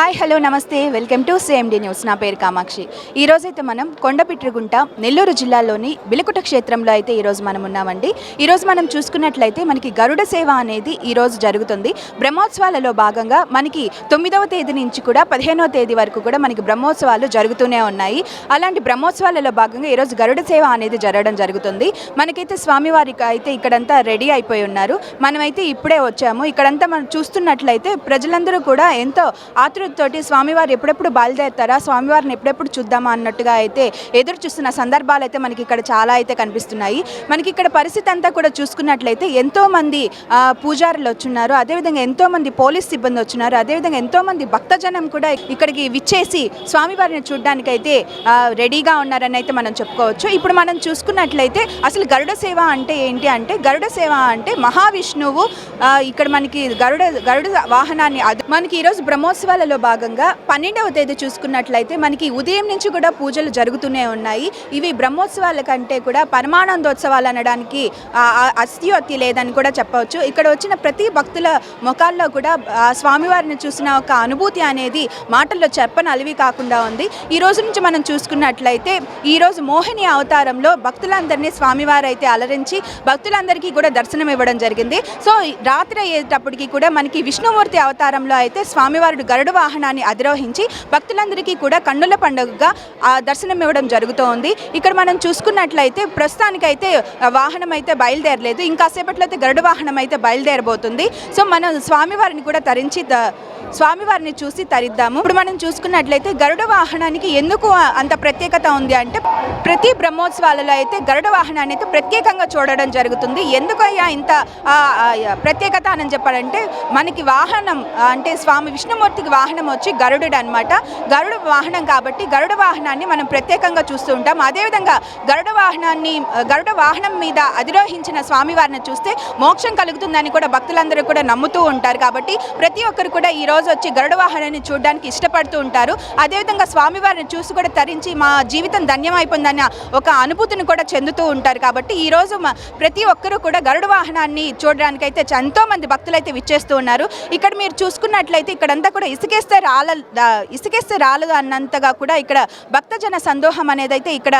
Hi hello నమస్తే. Welcome to CMD news. నా పేరు కామాక్షి. ఈ రోజైతే మనం కొండపిట్రుగుంట నెల్లూరు జిల్లాలోని బిలుకుట క్షేత్రంలో అయితే ఈరోజు మనం ఉన్నామండి. ఈరోజు మనం చూసుకున్నట్లయితే మనకి గరుడ సేవ అనేది ఈరోజు జరుగుతుంది. బ్రహ్మోత్సవాలలో భాగంగా మనకి తొమ్మిదవ తేదీ నుంచి కూడా పదిహేనవ తేదీ వరకు కూడా మనకి బ్రహ్మోత్సవాలు జరుగుతూనే ఉన్నాయి. అలాంటి బ్రహ్మోత్సవాలలో భాగంగా ఈరోజు గరుడ సేవ అనేది జరగడం జరుగుతుంది. మనకైతే స్వామివారికి అయితే ఇక్కడంతా రెడీ అయిపోయి ఉన్నారు. మనమైతే ఇప్పుడే వచ్చాము. ఇక్కడంతా మనం చూస్తున్నట్లయితే ప్రజలందరూ కూడా ఎంతో తోటి స్వామివారు ఎప్పుడెప్పుడు బయలుదేరుతారా? స్వామివారిని ఎప్పుడెప్పుడు చూద్దామా అన్నట్టుగా అయితే ఎదురు చూస్తున్న సందర్భాలు అయితే మనకి ఇక్కడ చాలా అయితే కనిపిస్తున్నాయి. మనకి ఇక్కడ పరిస్థితి అంతా కూడా చూసుకున్నట్లయితే ఎంతో మంది పూజారులు వచ్చున్నారు. అదేవిధంగా ఎంతో మంది పోలీస్ సిబ్బంది వచ్చున్నారు. అదేవిధంగా ఎంతో మంది భక్తజనం కూడా ఇక్కడికి విచ్చేసి స్వామివారిని చూడడానికి అయితే రెడీగా ఉన్నారని అయితే మనం చెప్పుకోవచ్చు. ఇప్పుడు మనం చూసుకున్నట్లయితే అసలు గరుడ సేవ అంటే ఏంటి అంటే గరుడ సేవ అంటే మహావిష్ణువు ఇక్కడ మనకి గరుడ గరుడ వాహనాన్ని మనకి ఈరోజు బ్రహ్మోత్సవాలలో భాగంగా పన్నెండవ తేదీ చూసుకున్నట్లయితే మనకి ఉదయం నుంచి కూడా పూజలు జరుగుతూనే ఉన్నాయి. ఇవి బ్రహ్మోత్సవాల కంటే కూడా పరమానందోత్సవాలు అనడానికి ఆ, లేదని కూడా చెప్పవచ్చు. ఇక్కడ వచ్చిన ప్రతి భక్తుల ముఖాల్లో కూడా స్వామివారిని చూసిన ఒక అనుభూతి అనేది మాటల్లో చెప్పని అలివి కాకుండా ఉంది. ఈ రోజు నుంచి మనం చూసుకున్నట్లయితే ఈ రోజు మోహిని అవతారంలో భక్తులందరినీ స్వామివారు అయితే అలరించి భక్తులందరికీ కూడా దర్శనం ఇవ్వడం జరిగింది. సో రాత్రి అయ్యేటప్పటికి కూడా మనకి విష్ణుమూర్తి అవతారంలో అయితే స్వామివారుడు గరుడ వాహనాన్ని అధిరోహించి భక్తులందరికీ కూడా కన్నుల పండుగగా ఆ దర్శనం ఇవ్వడం జరుగుతోంది. ఇక్కడ మనం చూసుకున్నట్లయితే ప్రస్తుతానికైతే వాహనం అయితే బయలుదేరలేదు. ఇంకాసేపట్లో అయితే గరుడ వాహనం అయితే బయలుదేరబోతుంది. సో మనం స్వామివారిని కూడా తరించి స్వామివారిని చూసి తరిద్దాము. ఇప్పుడు మనం చూసుకున్నట్లయితే గరుడ వాహనానికి ఎందుకు అంత ప్రత్యేకత ఉంది అంటే ప్రతి బ్రహ్మోత్సవాలలో అయితే గరుడ వాహనాన్ని అయితే ప్రత్యేకంగా చూడడం జరుగుతుంది. ఎందుకయ్యా ఇంత ప్రత్యేకత అని చెప్పాలంటే మనకి వాహనం అంటే స్వామి విష్ణుమూర్తికి వాహనం వచ్చి గరుడు అనమాట గరుడ వాహనం కాబట్టి గరుడ వాహనాన్ని మనం ప్రత్యేకంగా చూస్తూ ఉంటాం. అదేవిధంగా గరుడ వాహనాన్ని గరుడ వాహనం మీద అధిరోహించిన స్వామివారిని చూస్తే మోక్షం కలుగుతుందని కూడా భక్తులందరూ కూడా నమ్ముతూ ఉంటారు కాబట్టి ప్రతి ఒక్కరు కూడా ఈరోజు రోజు వచ్చి గరుడ వాహనాన్ని చూడడానికి ఇష్టపడుతూ ఉంటారు. అదేవిధంగా స్వామివారిని చూసి కూడా తరించి మా జీవితం ధన్యమైపోయిందన్న ఒక అనుభూతిని కూడా చెందుతూ ఉంటారు. కాబట్టి ఈరోజు ప్రతి ఒక్కరూ కూడా గరుడ వాహనాన్ని చూడడానికి అయితే ఎంతో మంది విచ్చేస్తూ ఉన్నారు. ఇక్కడ మీరు చూసుకున్నట్లయితే ఇక్కడంతా కూడా ఇసుకేస్తే రాల ఇసుకేస్తే రాలదు అన్నంతగా కూడా ఇక్కడ భక్తజన సందోహం అనేది అయితే ఇక్కడ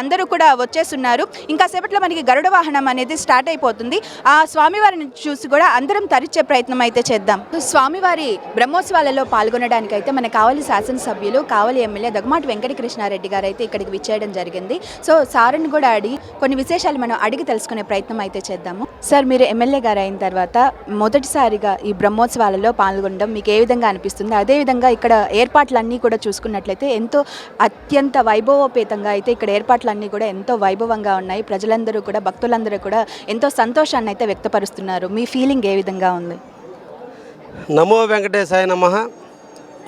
అందరూ కూడా వచ్చేస్తున్నారు ఇంకా సేపట్లో మనకి గరుడ వాహనం అనేది స్టార్ట్ అయిపోతుంది. ఆ స్వామివారిని చూసి కూడా అందరం తరిచే ప్రయత్నం అయితే చేద్దాం. స్వామివారి బ్రహ్మోత్సవాలలో పాల్గొనడానికి అయితే మన కావలి శాసనసభ్యులు కావలి ఎమ్మెల్యే దగ్గమాటి వెంకటకృష్ణారెడ్డి గారు అయితే ఇక్కడికి విచ్చేయడం జరిగింది. సో సార్ని కూడా అడిగి కొన్ని విశేషాలు మనం అడిగి తెలుసుకునే ప్రయత్నం అయితే చేద్దాము. సార్ మీరు ఎమ్మెల్యే గారు అయిన తర్వాత మొదటిసారిగా ఈ బ్రహ్మోత్సవాలలో పాల్గొనడం మీకు ఏ విధంగా అనిపిస్తుంది? అదేవిధంగా ఇక్కడ ఏర్పాట్లన్నీ కూడా చూసుకున్నట్లయితే ఎంతో అత్యంత వైభవోపేతంగా అయితే ఇక్కడ ఏర్పాట్లన్నీ కూడా ఎంతో వైభవంగా ఉన్నాయి. ప్రజలందరూ కూడా భక్తులందరూ కూడా ఎంతో సంతోషాన్ని అయితే వ్యక్తపరుస్తున్నారు. మీ ఫీలింగ్ ఏ విధంగా ఉంది? నమో వెంకటేశాయ నమ.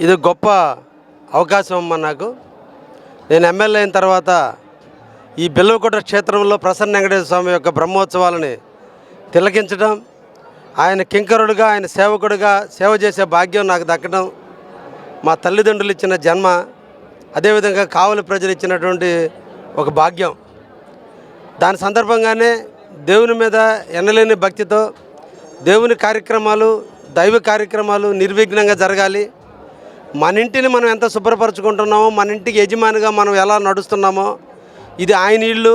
ఇది గొప్ప అవకాశం అమ్మ నాకు. నేను ఎమ్మెల్యే అయిన తర్వాత ఈ బిల్లవకోట క్షేత్రంలో ప్రసన్న వెంకటేశ్వర స్వామి యొక్క బ్రహ్మోత్సవాలని తిలకించడం ఆయన కింకరుడుగా ఆయన సేవకుడుగా సేవ చేసే భాగ్యం నాకు దక్కడం మా తల్లిదండ్రులు ఇచ్చిన జన్మ అదేవిధంగా కావలి ప్రజలు ఇచ్చినటువంటి ఒక భాగ్యం. దాని సందర్భంగానే దేవుని మీద ఎనలేని భక్తితో దేవుని కార్యక్రమాలు దైవ కార్యక్రమాలు నిర్విఘ్నంగా జరగాలి. మన ఇంటిని మనం ఎంత శుభ్రపరచుకుంటున్నామో మన ఇంటికి యజమానిగా మనం ఎలా నడుస్తున్నామో ఇది ఆయన ఇల్లు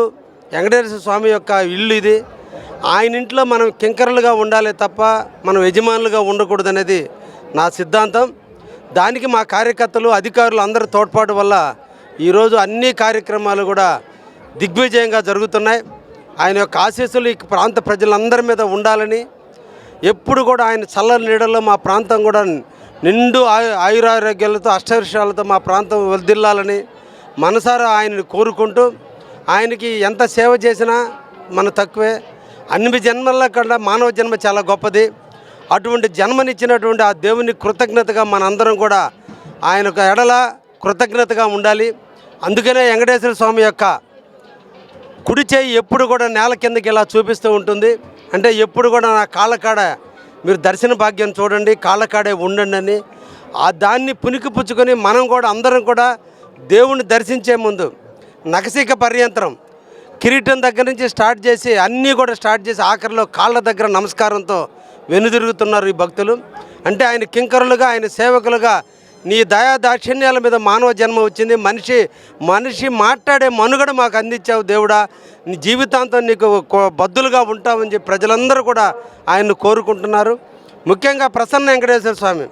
వెంకటేశ్వర స్వామి యొక్క ఇల్లు ఇది. ఆయన ఇంట్లో మనం కింకరలుగా ఉండాలి తప్ప మనం యజమానులుగా ఉండకూడదు అనేది నా సిద్ధాంతం. దానికి మా కార్యకర్తలు అధికారులు అందరి తోడ్పాటు వల్ల ఈరోజు అన్ని కార్యక్రమాలు కూడా దిగ్విజయంగా జరుగుతున్నాయి. ఆయన యొక్క ఆశీస్సులు ఈ ప్రాంత ప్రజలందరి మీద ఉండాలని ఎప్పుడు కూడా ఆయన చల్లని నీడలో మా ప్రాంతం కూడా నిండు ఆయు ఆయురారోగ్యాలతో అష్టవిషయాలతో మా ప్రాంతం వర్దిల్లాలని మనసారా ఆయనని కోరుకుంటూ ఆయనకి ఎంత సేవ చేసినా మన తక్కువే. అన్ని జన్మల కన్నా మానవ జన్మ చాలా గొప్పది. అటువంటి జన్మనిచ్చినటువంటి ఆ దేవుని కృతజ్ఞతగా మనందరం కూడా ఆయనకు ఎడల కృతజ్ఞతగా ఉండాలి. అందుకనే వెంకటేశ్వర స్వామి యొక్క కుడి చేయి ఎప్పుడు కూడా నేల కిందకి ఇలా చూపిస్తూ ఉంటుంది. అంటే ఎప్పుడు కూడా నా కాళ్ళకాడ మీరు దర్శన భాగ్యం చూడండి కాళ్ళకాడే ఉండండి అని. ఆ దాన్ని పునికి పుచ్చుకొని మనం కూడా అందరం కూడా దేవుణ్ణి దర్శించే ముందు నకసిక పర్యంతరం కిరీటం దగ్గర నుంచి స్టార్ట్ చేసి అన్నీ కూడా స్టార్ట్ చేసి ఆఖరిలో కాళ్ళ దగ్గర నమస్కారంతో వెనుదిరుగుతున్నారు ఈ భక్తులు. అంటే ఆయన కింకరులుగా ఆయన సేవకులుగా నీ దయా దాక్షిణ్యాల మీద మానవ జన్మ వచ్చింది. మనిషి మనిషి మాట్లాడే మనుగడ మాకు అందించావు దేవుడా. నీ జీవితాంతం నీకు బద్దులుగా ఉంటామని చెప్పి ప్రజలందరూ కూడా ఆయన్ను కోరుకుంటున్నారు. ముఖ్యంగా ప్రసన్న వెంకటేశ్వర స్వామి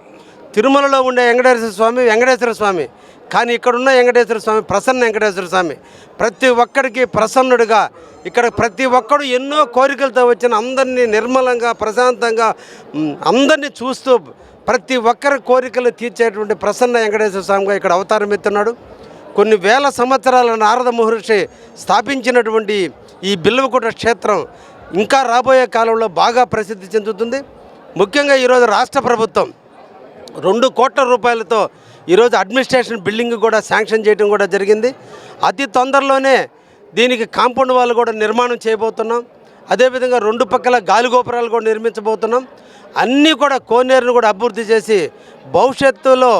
తిరుమలలో ఉండే వెంకటేశ్వర స్వామి వెంకటేశ్వర స్వామి కానీ ఇక్కడున్న వెంకటేశ్వర స్వామి ప్రసన్న వెంకటేశ్వర స్వామి ప్రతి ఒక్కడికి ప్రసన్నుడిగా ఇక్కడ ప్రతి ఒక్కడు ఎన్నో కోరికలతో వచ్చిన అందరినీ నిర్మలంగా ప్రశాంతంగా అందరినీ చూస్తూ ప్రతి ఒక్కరి కోరికలు తీర్చేటువంటి ప్రసన్న వెంకటేశ్వర స్వామిగా ఇక్కడ అవతారం ఎత్తున్నాడు. కొన్ని వేల సంవత్సరాల నారద మహర్షి స్థాపించినటువంటి ఈ బిల్వకుట క్షేత్రం ఇంకా రాబోయే కాలంలో బాగా ప్రసిద్ధి చెందుతుంది. ముఖ్యంగా ఈరోజు రాష్ట్ర ప్రభుత్వం రెండు కోట్ల రూపాయలతో ఈరోజు అడ్మినిస్ట్రేషన్ బిల్డింగ్ కూడా శాంక్షన్ చేయడం కూడా జరిగింది. అతి తొందరలోనే దీనికి కాంపౌండ్ వాళ్ళు కూడా నిర్మాణం చేయబోతున్నాం. అదేవిధంగా రెండు పక్కల గాలి గోపురాలు కూడా నిర్మించబోతున్నాం. అన్నీ కూడా కోనేరును కూడా అభివృద్ధి చేసి భవిష్యత్తులో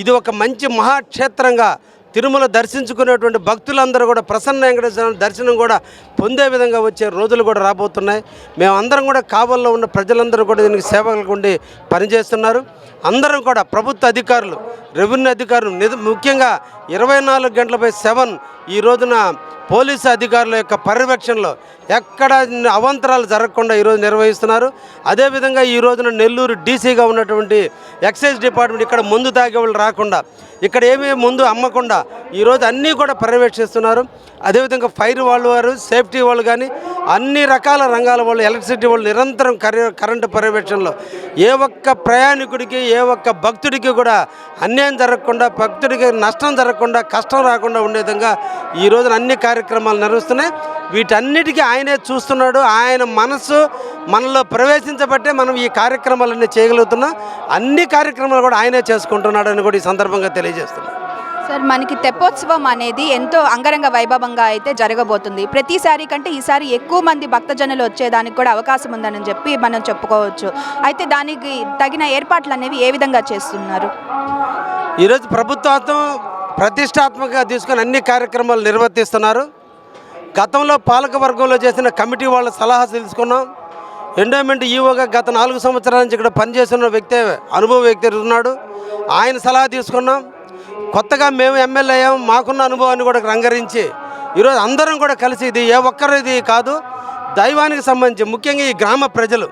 ఇది ఒక మంచి మహాక్షేత్రంగా తిరుమల దర్శించుకునేటువంటి భక్తులందరూ కూడా ప్రసన్న వెంకటేశ్వర దర్శనం కూడా పొందే విధంగా వచ్చే రోజులు కూడా రాబోతున్నాయి. మేమందరం కూడా కావల్లో ఉన్న ప్రజలందరూ కూడా దీనికి సేవలకు ఉండి పనిచేస్తున్నారు. అందరం కూడా ప్రభుత్వ అధికారులు రెవెన్యూ అధికారులు ముఖ్యంగా ఇరవై నాలుగు గంటలపై సెవెన్ ఈ రోజున పోలీసు అధికారుల యొక్క పర్యవేక్షణలో ఎక్కడ అవంతరాలు జరగకుండా ఈరోజు నిర్వహిస్తున్నారు. అదేవిధంగా ఈ రోజున నెల్లూరు డీసీగా ఉన్నటువంటి ఎక్సైజ్ డిపార్ట్మెంట్ ఇక్కడ ముందు తాగే వాళ్ళు రాకుండా ఇక్కడ ఏమీ ముందు అమ్మకుండా ఈరోజు అన్నీ కూడా పర్యవేక్షిస్తున్నారు. అదేవిధంగా ఫైర్ వాళ్ళు వారు సేఫ్టీ వాళ్ళు కానీ అన్ని రకాల రంగాల వాళ్ళు ఎలక్ట్రిసిటీ వాళ్ళు నిరంతరం కరె కరెంటు పర్యవేక్షణలో ఏ ఒక్క ప్రయాణికుడికి ఏ ఒక్క భక్తుడికి కూడా అన్యాయం జరగకుండా భక్తుడికి నష్టం జరగకుండా కష్టం రాకుండా ఉండే విధంగా ఈ రోజున అన్ని కార్యక్రమాలు నిర్వహిస్తున్నాయి వీటన్నిటికీ ఆయనే చూస్తున్నాడు. ఆయన మనసు మనలో ప్రవేశించబట్టే మనం ఈ కార్యక్రమాలన్నీ చేయగలుగుతున్నాం. అన్ని కార్యక్రమాలు కూడా ఆయనే చేసుకుంటున్నాడు అని కూడా ఈ సందర్భంగా తెలియజేస్తున్నాం. సార్ మనకి తెప్పోత్సవం అనేది ఎంతో అంగరంగ వైభవంగా అయితే జరగబోతుంది. ప్రతిసారి కంటే ఈసారి ఎక్కువ మంది భక్తజనులు వచ్చేదానికి కూడా అవకాశం ఉందని చెప్పి మనం చెప్పుకోవచ్చు. అయితే దానికి తగిన ఏర్పాట్లు అనేవి ఏ విధంగా చేస్తున్నారు? ఈరోజు ప్రభుత్వం ప్రతిష్టాత్మకంగా తీసుకొని అన్ని కార్యక్రమాలు నిర్వర్తిస్తున్నారు. గతంలో పాలక వర్గంలో చేసిన కమిటీ వాళ్ళ సలహా తెలుసుకున్నాం ఎండోమెంట్ ఈవోగా గత నాలుగు సంవత్సరాల నుంచి ఇక్కడ పనిచేస్తున్న వ్యక్తి అనుభవ వ్యక్తి ఉన్నాడు. ఆయన సలహా తీసుకున్నాం. కొత్తగా మేము ఎమ్మెల్యే అయ్యాం. మాకున్న అనుభవాన్ని కూడా రంగరించి ఈరోజు అందరం కూడా కలిసి ఇది ఏ ఒక్కరిది కాదు దైవానికి సంబంధించి ముఖ్యంగా ఈ గ్రామ ప్రజలు.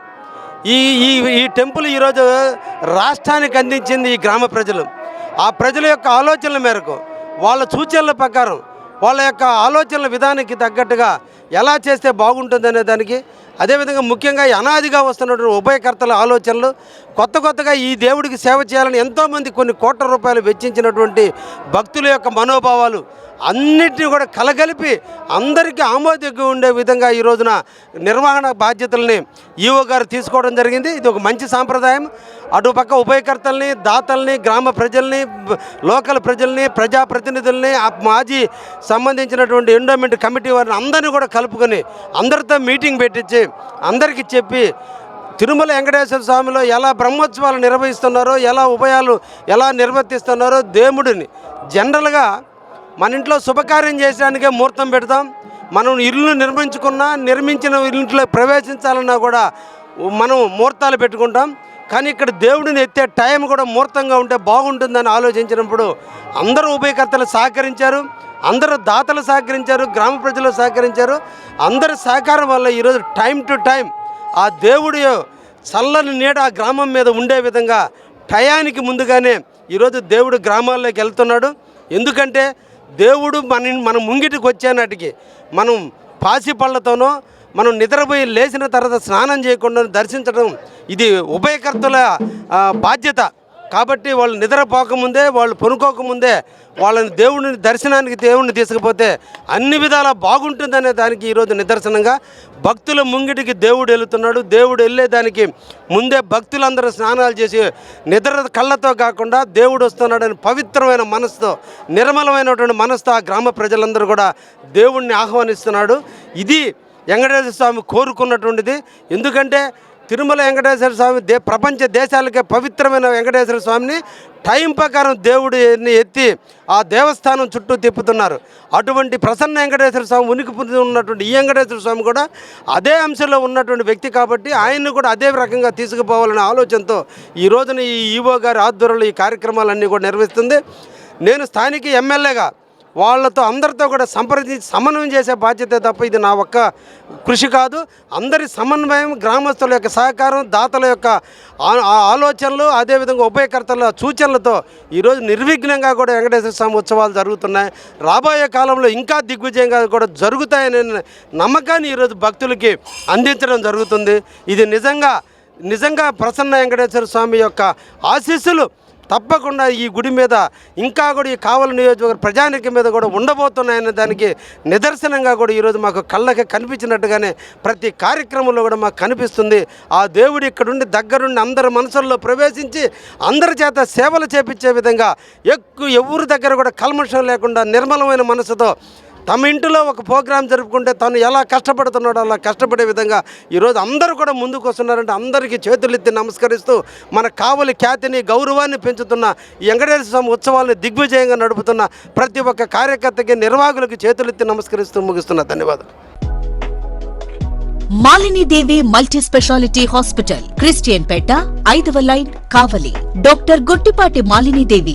ఈ ఈ ఈ టెంపుల్ ఈరోజు రాష్ట్రానికి అందించింది ఈ గ్రామ ప్రజలు. ఆ ప్రజల యొక్క ఆలోచనల మేరకు వాళ్ళ సూచనల ప్రకారం వాళ్ళ యొక్క ఆలోచనల విధానానికి తగ్గట్టుగా ఎలా చేస్తే బాగుంటుందనే దానికి అదేవిధంగా ముఖ్యంగా అనాదిగా వస్తున్నటువంటి ఉభయకర్తల ఆలోచనలు కొత్త కొత్తగా ఈ దేవుడికి సేవ చేయాలని ఎంతోమంది కొన్ని కోట్ల రూపాయలు వెచ్చించినటువంటి భక్తుల యొక్క మనోభావాలు అన్నిటిని కూడా కలగలిపి అందరికీ ఆమోదంగా ఉండే విధంగా ఈ రోజున నిర్వహణ బాధ్యతల్ని ఈఓ గారు తీసుకోవడం జరిగింది. ఇది ఒక మంచి సాంప్రదాయం. అటుపక్క ఉభయకర్తల్ని దాతల్ని గ్రామ ప్రజల్ని లోకల్ ప్రజల్ని ప్రజాప్రతినిధుల్ని మాజీ సంబంధించినటువంటి ఎండోమెంట్ కమిటీ వారిని అందరినీ కూడా కలుపుకొని అందరితో మీటింగ్ పెట్టించి అందరికీ చెప్పి తిరుమల వెంకటేశ్వర స్వామిలో ఎలా బ్రహ్మోత్సవాలు నిర్వహిస్తున్నారో ఎలా ఉభయాలు ఎలా నిర్వర్తిస్తున్నారో దేవుడిని జనరల్గా మన ఇంట్లో శుభకార్యం చేయడానికే ముహూర్తం పెడతాం. మనం ఇల్లు నిర్మించుకున్నా నిర్మించిన ఇంట్లో ప్రవేశించాలన్నా కూడా మనం ముహూర్తాలు పెట్టుకుంటాం. కానీ ఇక్కడ దేవుడిని ఎత్తే టైం కూడా ముహూర్తంగా ఉంటే బాగుంటుందని ఆలోచించినప్పుడు అందరూ ఉభయకర్తలు సహకరించారు అందరూ దాతలు సహకరించారు గ్రామ ప్రజలు సహకరించారు. అందరి సహకారం వల్ల ఈరోజు టైం టు టైం ఆ దేవుడి చల్లని నీడ ఆ గ్రామం మీద ఉండే విధంగా టయానికి ముందుగానే ఈరోజు దేవుడు గ్రామాల్లోకి వెళ్తున్నాడు. ఎందుకంటే దేవుడు మన మన ముంగిటికి వచ్చేనాటికి మనం పాసి పళ్ళతోనో మనం నిద్రపోయి లేచిన తర్వాత స్నానం చేయకుండా దర్శించడం ఇది ఉభయకర్తల బాధ్యత. కాబట్టి వాళ్ళు నిద్రపోకముందే వాళ్ళు పనుకోకముందే వాళ్ళని దేవుడిని దర్శనానికి దేవుడిని తీసుకుపోతే అన్ని విధాలా బాగుంటుందనే దానికి ఈరోజు నిదర్శనంగా భక్తుల ముంగిటికి దేవుడు వెళుతున్నాడు దేవుడు వెళ్ళేదానికి ముందే భక్తులందరూ స్నానాలు చేసి నిద్ర కళ్ళతో కాకుండా దేవుడు వస్తున్నాడని పవిత్రమైన మనసుతో నిర్మలమైనటువంటి మనసుతో ఆ గ్రామ ప్రజలందరూ కూడా దేవుణ్ణి ఆహ్వానిస్తున్నాడు. ఇది వెంకటేశ్వర స్వామి కోరుకున్నటువంటిది. ఎందుకంటే తిరుమల వెంకటేశ్వర స్వామి దే ప్రపంచ దేశాలకే పవిత్రమైన వెంకటేశ్వర స్వామిని టైం ప్రకారం దేవుడిని ఎత్తి ఆ దేవస్థానం చుట్టూ తిప్పుతున్నారు. అటువంటి ప్రసన్న వెంకటేశ్వర స్వామి ఉనికి పొంది ఉన్నటువంటి ఈ వెంకటేశ్వర స్వామి కూడా అదే అంశంలో ఉన్నటువంటి వ్యక్తి కాబట్టి ఆయన్ని కూడా అదే రకంగా తీసుకుపోవాలనే ఆలోచనతో ఈ రోజున ఈ ఈవో గారి ఆధ్వర్యంలో ఈ కార్యక్రమాలన్నీ కూడా నిర్వహిస్తుంది. నేను స్థానిక ఎమ్మెల్యేగా వాళ్ళతో అందరితో కూడా సంప్రదించి సమన్వయం చేసే బాధ్యత తప్ప ఇది నా ఒక్క కృషి కాదు. అందరి సమన్వయం గ్రామస్తుల యొక్క సహకారం దాతల యొక్క ఆ- ఆలోచనలు అదేవిధంగా ఉభయకర్తల సూచనలతో ఈరోజు నిర్విఘ్నంగా కూడా వెంకటేశ్వర స్వామి ఉత్సవాలు జరుగుతున్నాయి. రాబోయే కాలంలో ఇంకా దిగ్విజయంగా కూడా జరుగుతాయనే నమ్మకాన్ని ఈరోజు భక్తులకి అందించడం జరుగుతుంది. ఇది నిజంగా నిజంగా ప్రసన్న వెంకటేశ్వర స్వామి యొక్క ఆశీస్సులు. తప్పకుండా ఈ గుడి మీద ఇంకా కూడా ఈ కావలి నియోజకవర్గ ప్రజానికం మీద కూడా ఉండబోతున్నాయనే దానికి నిదర్శనంగా కూడా ఈరోజు మాకు కళ్ళకి కనిపించినట్టుగానే ప్రతి కార్యక్రమంలో కూడా మాకు కనిపిస్తుంది. ఆ దేవుడు ఇక్కడుండి దగ్గరుండి అందరి మనసుల్లో ప్రవేశించి అందరి చేత సేవలు చేపించే విధంగా ఎక్కువ ఎవరి దగ్గర కూడా కల్మషం లేకుండా నిర్మలమైన మనసుతో తమ ఇంటిలో ఒక ప్రోగ్రాం జరుపుకుంటే తను ఎలా కష్టపడుతున్నాడో అలా కష్టపడే విధంగా ఈరోజు అందరూ కూడా ముందుకు వస్తున్నారంటే అందరికీ చేతులెత్తి నమస్కరిస్తూ మన కావలి ఖ్యాతిని గౌరవాన్ని పెంచుతున్న వెంకటేశ్వర స్వామి ఉత్సవాలను దిగ్విజయంగా నడుపుతున్న ప్రతి ఒక్క కార్యకర్తకి నిర్వాహకులకు చేతులెత్తి నమస్కరిస్తూ ముగిస్తున్న ధన్యవాదాలు. Malinidevi multi speciality hospital Christianpet ఐదవ line Kavali. Doctor Guttipati Malinidevi